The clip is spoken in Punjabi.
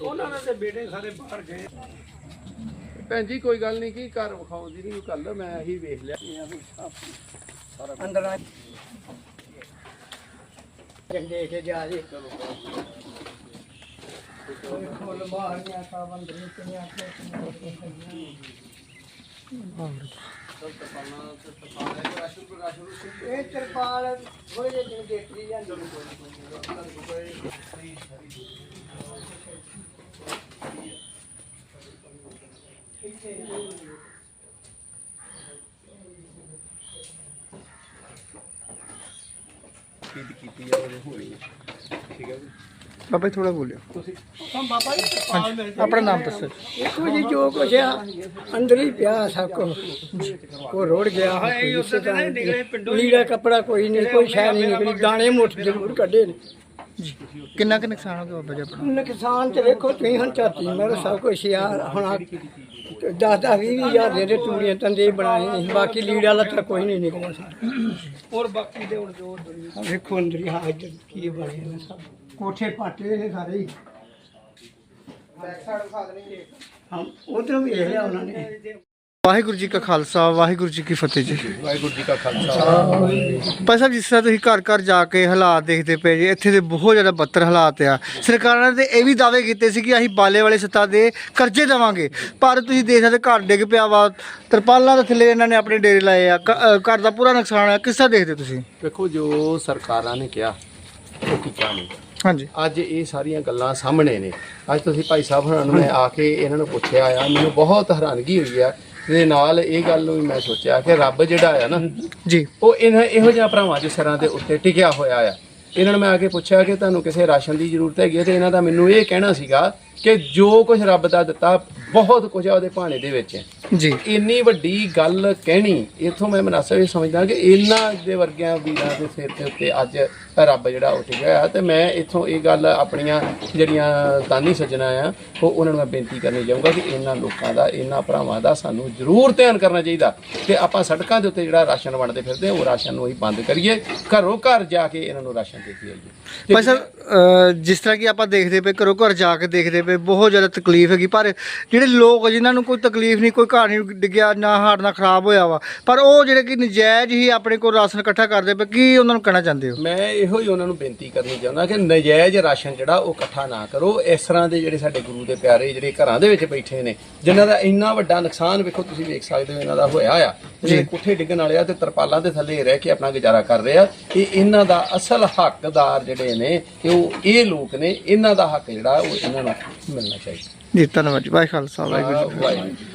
ਉਹਨਾਂ ਦੇ ਬੇਟੇ ਸਾਰੇ ਬਾਹਰ ਗਏ। ਭੈਣ ਜੀ ਕੋਈ ਗੱਲ ਨਹੀਂ ਕੀ ਘਰ ਵਿਖਾਓ? ਦੀ ਨਹੀਂ ਗੱਲ ਮੈਂ ਇਹੀ ਵੇਖ ਲਿਆ। ਅੰਦਰ ਆ। ਚੰਗੇ ਕੇ ਜਾ ਜੀ। ਖੋਲ ਮਾਰੀਆਂ ਤਾਂ ਬੰਦਰੀ ਕਿੰਨੀਆਂ ਇਹ ਤਰਪਾਲ ਥੋੜੇ ਜਿਹੇ ਦਿਨ ਦੇਖੀ ਜਾਂਦੀ ਬਾਬਾ ਜੀ ਥੋੜਾ ਬੋਲਿਓ ਹਾਂ ਬਾਬਾ ਜੀ ਤਰਪਾਲ ਮਿਲ ਆਪਣਾ ਨਾਮ ਦੱਸੋ ਦੇਖੋ ਜੀ ਜੋ ਕੁਛ ਆ ਅੰਦਰ ਹੀ ਪਿਆ ਸਭ ਕੁਛ। ਉਹ ਰੋੜ ਗਿਆ ਲੀੜਾ ਕੱਪੜਾ ਕੋਈ ਨਹੀਂ ਕੋਈ ਸ਼ੈ ਨਹੀਂ ਨਿਕਲੀ ਦਾਣੇ ਮੁੱਠ ਜ਼ਰੂਰ ਕੱਢੇ ਨੇ। ਕਿੰਨਾ ਕੁ ਨੁਕਸਾਨ ਹੋ ਗਿਆ ਬਾਬਾ ਜੀ ਆਪਣਾ? ਨੁਕਸਾਨ ਤੇ ਵੇਖੋ ਤੁਸੀਂ ਹੁਣ ਝਾਤੀ ਮਾਰੋ ਸਭ ਕੁਛ ਯਾਰ ਹੁਣ ਦਸ ਦਸ ਵੀਹ ਵੀਹ ਹਜ਼ਾਰ ਦੇ ਦੇ ਟੂੜੀਆਂ ਤੰਦੇ ਬਣਾਏ ਸੀ। ਬਾਕੀ ਲੀੜਾ ਲੱਤਾ ਕੋਈ ਨਹੀਂ ਨਿਕਲਿਆ। ਸੀ ਔਰ ਬਾਕੀ ਦੇ ਹੁਣ ਜੋ ਦੁਨੀਆ ਵੇਖੋ ਅੰਦਰ ਹੀ ਹਾਂ ਇੱਧਰ ਕੀ ਬਣੇ ਨੇ ਸਭ। ਕੋਠੇ ਪਾਟੇ ਨੇ ਸਾਰੇ ਹੀ। ਹਾਂ ਉਧਰ ਵੀ ਇਹ ਲਿਆ ਉਹਨਾਂ ਨੇ। ਵਾਹਿਗੁਰੂ ਜੀ ਕਾ ਖਾਲਸਾ ਵਾਹਿਗੁਰੂ ਜੀ ਕੀ ਫਤਿਹ ਜੀ। ਵਾਹਿਗੁਰੂ ਜੀ ਕਾ ਖਾਲਸਾ। ਭਾਈ ਸਾਹਿਬ ਜਿਸ ਤਰ੍ਹਾਂ ਤੁਸੀਂ ਘਰ ਘਰ ਜਾ ਕੇ ਹਾਲਾਤ ਦੇਖਦੇ ਪਏ ਜੀ ਇੱਥੇ ਦੇ ਬਹੁਤ ਜ਼ਿਆਦਾ ਬੱਤਰ ਹਾਲਾਤ ਆ। ਸਰਕਾਰਾਂ ਨੇ ਤੇ ਇਹ ਵੀ ਦਾਅਵੇ ਕੀਤੇ ਸੀ ਕਿ ਅਸੀਂ ਬਾਲੇ ਵਾਲੇ ਸੱਤਾ ਦੇ ਕਰਜ਼ੇ ਦੇਵਾਂਗੇ। ਪਰ ਤੁਸੀਂ ਦੇਖ ਸਕਦੇ ਘਰ ਡਿੱਗ ਪਿਆ ਵਾ। ਤਰਪਾਲਾਂ ਦੇ ਥੱਲੇ ਇਹਨਾਂ ਨੇ ਆਪਣੇ ਡੇਰੇ ਲਾਏ ਆ। ਅ, ਘਰ ਦਾ ਪੂਰਾ ਨੁਕਸਾਨ ਆ ਕਿਸ ਤਰ੍ਹਾਂ ਦੇਖਦੇ ਤੁਸੀਂ? ਵੇਖੋ ਜੋ ਸਰਕਾਰਾਂ ਨੇ ਕਿਹਾ ਉਹ ਕੀਤਾ ਨਹੀਂ। ਹਾਂਜੀ। ਅੱਜ ਇਹ ਸਾਰੀਆਂ ਗੱਲਾਂ ਸਾਹਮਣੇ ਨੇ। ਅੱਜ ਤੁਸੀਂ ਭਾਈ ਸਾਹਿਬ ਹੋਰਾਂ ਨੂੰ ਮੈਂ ਆ ਕੇ ਇਹਨਾਂ ਨੂੰ ਪੁੱਛਿਆ ਆ ਮੈਨੂੰ ਬਹੁਤ ਹੈਰਾਨਗੀ ਹੋਈ ਆ। ਦੇ ਨਾਲ ਇਹ ਗੱਲ ਨੂੰ ਮੈਂ ਸੋਚਿਆ ਕਿ ਰੱਬ ਜਿਹੜਾ ਆ ਨਾ ਜੀ। ਉਹ ਇਹਨਾਂ ਇਹੋ ਜਿਹਾ ਭਰਾਵਾਂ ਦੇ ਸਿਰਾਂ ਦੇ ਉੱਤੇ ਟਿਕਿਆ ਹੋਇਆ ਆ। ਇਹਨਾਂ ਨੂੰ ਮੈਂ ਆ ਕੇ ਪੁੱਛਿਆ ਕਿ ਤੁਹਾਨੂੰ ਕਿਸੇ ਰਾਸ਼ਨ ਦੀ ਜ਼ਰੂਰਤ ਹੈਗੀ ਹੈ ਤੇ ਇਹਨਾਂ ਦਾ ਮੈਨੂੰ ਇਹ ਕਹਿਣਾ ਸੀਗਾ ਕਿ ਜੋ ਕੁਝ ਰੱਬ ਦਾ ਦਿੱਤਾ ਬਹੁਤ ਕੁਝ ਆ ਉਹਦੇ ਭਾਣੇ ਦੇ ਵਿੱਚ। ਹੈ ਜੀ। ਇੰਨੀ ਵੱਡੀ ਗੱਲ ਕਹਿਣੀ ਇਥੋਂ ਮੈਂ ਮਨਾਸਬ ਇਹ ਸਮਝਦਾ ਕਿ ਇਹਨਾਂ ਦੇ ਵਰਗਿਆਂ ਵੀਰਾਂ ਦੇ ਸਿਰ ਦੇ ਉੱਤੇ ਅੱਜ ਰੱਬ ਜਿਹੜਾ ਉੱਠ ਗਿਆ ਤੇ ਮੈਂ ਇਥੋਂ ਇਹ ਗੱਲ ਆਪਣੀਆਂ ਜਿਹੜੀਆਂ ਦਾਨੀ ਸੱਜਣਾ ਆ ਉਹ ਉਹਨਾਂ ਨੂੰ ਮੈਂ ਬੇਨਤੀ ਕਰਨੀ ਚਾਹੂੰਗਾ ਕਿ ਇਹਨਾਂ ਲੋਕਾਂ ਦਾ ਇਹਨਾਂ ਭਰਾਵਾਂ ਦਾ ਸਾਨੂੰ ਜ਼ਰੂਰ ਧਿਆਨ ਕਰਨਾ ਚਾਹੀਦਾ ਕਿ ਆਪਾਂ ਸੜਕਾਂ ਦੇ ਉੱਤੇ ਜਿਹੜਾ ਰਾਸ਼ਨ ਵੰਡਦੇ ਫਿਰਦੇ ਉਹ ਰਾਸ਼ਨ ਨੂੰ ਹੀ ਬੰਦ ਕਰੀਏ ਘਰੋਂ ਘਰ ਜਾ ਕੇ ਇਹਨਾਂ ਨੂੰ ਰਾਸ਼ਨ ਦੇ ਕੇ ਆਈਏ। ਭਾਈ ਸਾਹਿਬ ਜਿਸ ਤਰ੍ਹਾਂ ਕਿ ਆਪਾਂ ਦੇਖਦੇ ਪਏ ਘਰੋਂ ਘਰ ਜਾ ਕੇ ਦੇਖਦੇ ਪਏ ਬਹੁਤ ਜ਼ਿਆਦਾ ਤਕਲੀਫ ਹੈਗੀ ਪਰ ਜਿਹੜੇ ਲੋਕ ਜਿਨ੍ਹਾਂ ਨੂੰ ਕੋਈ ਤਕਲੀਫ ਨਹੀਂ ਕੋਈ ਘਰ ਨਹੀਂ ਡਿੱਗਿਆ ਨਾ ਹਾੜ ਨਾ ਖਰਾਬ ਹੋਇਆ ਵਾ। ਪਰ ਉਹ ਜਿਹੜੇ ਕਿ ਨਜਾਇਜ਼ ਹੀ ਆਪਣੇ ਕੋਲ ਰਾਸ਼ਨ ਇਕੱਠਾ ਕਰਦੇ ਪਏ ਕੀ ਉਹਨਾਂ ਨੂੰ ਕਹਿਣਾ ਚਾਹੁੰਦੇ ਹੋ? ਮੈਂ ਇਹੋ ਹੀ ਉਹਨਾਂ ਨੂੰ ਬੇਨਤੀ ਕਰਨੀ ਚਾਹੁੰਦਾ ਕਿ ਨਜਾਇਜ਼ ਰਾਸ਼ਨ ਜਿਹੜਾ ਉਹ ਇਕੱਠਾ ਨਾ ਕਰੋ। ਇਸ ਤਰ੍ਹਾਂ ਦੇ ਜਿਹੜੇ ਸਾਡੇ ਗੁਰੂ ਦੇ ਪਿਆਰੇ ਜਿਹੜੇ ਘਰਾਂ ਦੇ ਵਿੱਚ ਬੈਠੇ ਨੇ ਜਿਨ੍ਹਾਂ ਦਾ ਇੰਨਾ ਵੱਡਾ ਨੁਕਸਾਨ ਵੇਖੋ ਤੁਸੀਂ ਵੇਖ ਸਕਦੇ ਹੋ ਇਹਨਾਂ ਦਾ ਹੋਇਆ ਆ। ਜਿਹੜੇ ਕੋਠੇ ਡਿੱਗਣ ਵਾਲੇ ਆ ਤੇ ਤਰਪਾਲਾਂ ਦੇ ਥੱਲੇ ਰਹਿ ਕੇ ਆਪਣਾ ਗੁਜ਼ਾਰਾ ਕਰ ਰਹੇ ਆ। ਇਹ ਇਹਨਾਂ ਦਾ ਅਸਲ ਹੱਕਦਾਰ ਜਿਹੜੇ ਨੇ ਇਹ ਉਹ ਇਹ ਲੋਕ ਨੇ ਇਹਨਾਂ ਦਾ ਹੱਕ ਜਿਹੜਾ ਉਹ ਇਹਨਾਂ ਨੂੰ ਮਿਲਣਾ ਚਾਹੀਦਾ। ਜੀ ਧੰਨਵਾਦ ਜੀ। ਵਾਹਿਗੁਰੂ ਖਾਲਸਾ ਵਾਹਿਗੁਰੂ ਜੀ ਕੀ ਫਤਿਹ। ਵਾਹਿਗੁਰੂ ਜੀ